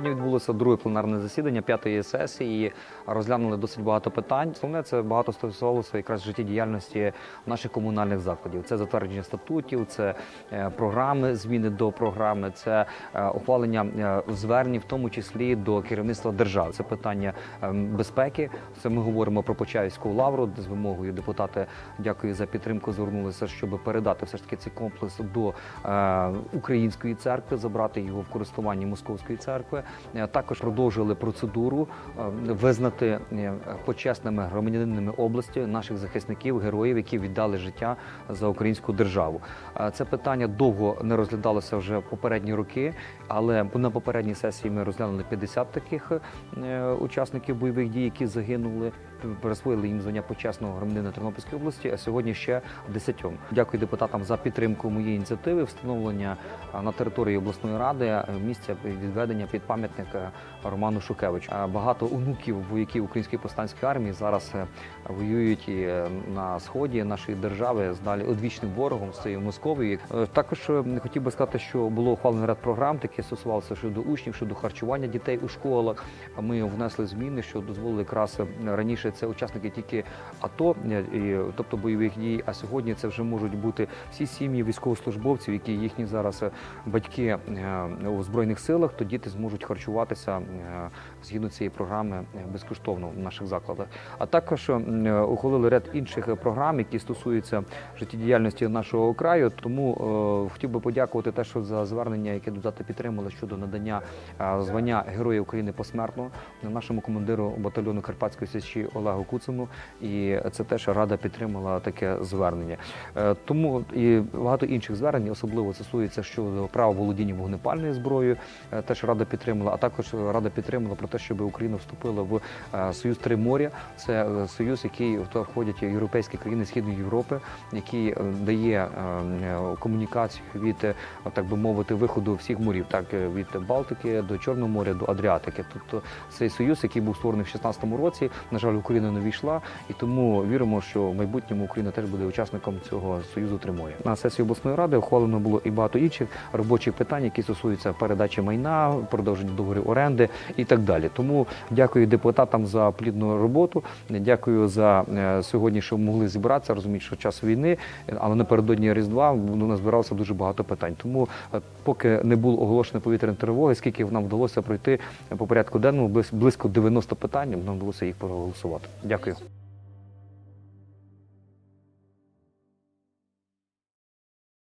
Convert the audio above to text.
Сьогодні відбулося друге пленарне засідання п'ятої сесії. Розглянули досить багато питань. Основне це багато стосувалося якраз життєдіяльності наших комунальних закладів. Це затвердження статутів, це е, програми, зміни до програми, це е, ухвалення е, звернень, в тому числі до керівництва держави. Це питання е, безпеки. Це ми говоримо про Почаївську лавру, з вимогою депутати дякую за підтримку. Звернулися, щоб передати все ж таки цей комплекс до української церкви, забрати його в користуванні московської церкви. Е, Також продовжили процедуру е, визнати е, почесними громадянинами області наших захисників, героїв, які віддали життя за українську державу. Це питання довго не розглядалося вже попередні роки, але на попередній сесії ми розглянули 50 таких учасників бойових дій, які загинули. Присвоїли їм звання почесного громадянина Тернопільської області, а сьогодні ще десятьом. Дякую депутатам за підтримку моєї ініціативи встановлення на території обласної ради місця відведення під пам'ятник е, Роману Шухевичу. А Багато онуків вояків української повстанської армії зараз е, воюють і е, на сході нашої держави з далі одвічним ворогом з цією Московією. Е, Також е, хотів би сказати, що було ухвалено ряд програм, які стосувалися щодо учнів, щодо харчування дітей у школах. Ми внесли зміни, що дозволили якраз е, раніше це учасники тільки АТО, е, тобто бойових дій. А сьогодні це вже можуть бути всі сім'ї військовослужбовців, які їхні зараз е, батьки е, у збройних силах, то діти зможуть харчуватися е, згідно цієї програми е, безкоштовно в наших закладах. А також е, ухвалили ряд інших програм, які стосуються життєдіяльності нашого краю. Тому хотів би подякувати теж за звернення, яке депутати підтримали щодо надання звання Героя України посмертно нашому командиру батальйону Карпатської січі Олегу Куцину. І це теж рада підтримала таке звернення. Тому і багато інших звернень, особливо стосується щодо права володіння вогнепальною зброєю. Теж рада підтримала, а також рада підтримала про те, щоб Україна вступила в е, Союз Три моря. Це е, союз, який входять європейські країни Східної Європи, який е, дає комунікацію від так би мовити виходу всіх морів, так від Балтики до Чорного моря до Адріатики. Тобто цей союз, який був створений в 16-му році, на жаль, Україна не війшла, і тому віримо, що в майбутньому Україна теж буде учасником цього союзу Три. На сесії обласної ради ухвалено було і багато інших робочих питань, які стосуються передачі майна, продовження договорів оренди і так далі. Тому дякую депутатам за плідну роботу. Дякую за е, сьогодні, що могли зібратися. Розумію, що час війни, але напередодні Різдва назбиралося дуже багато питань. Тому е, поки не було оголошено повітряної тривоги, скільки нам вдалося пройти по порядку денному, близько 90 питань, нам вдалося їх проголосувати. Дякую.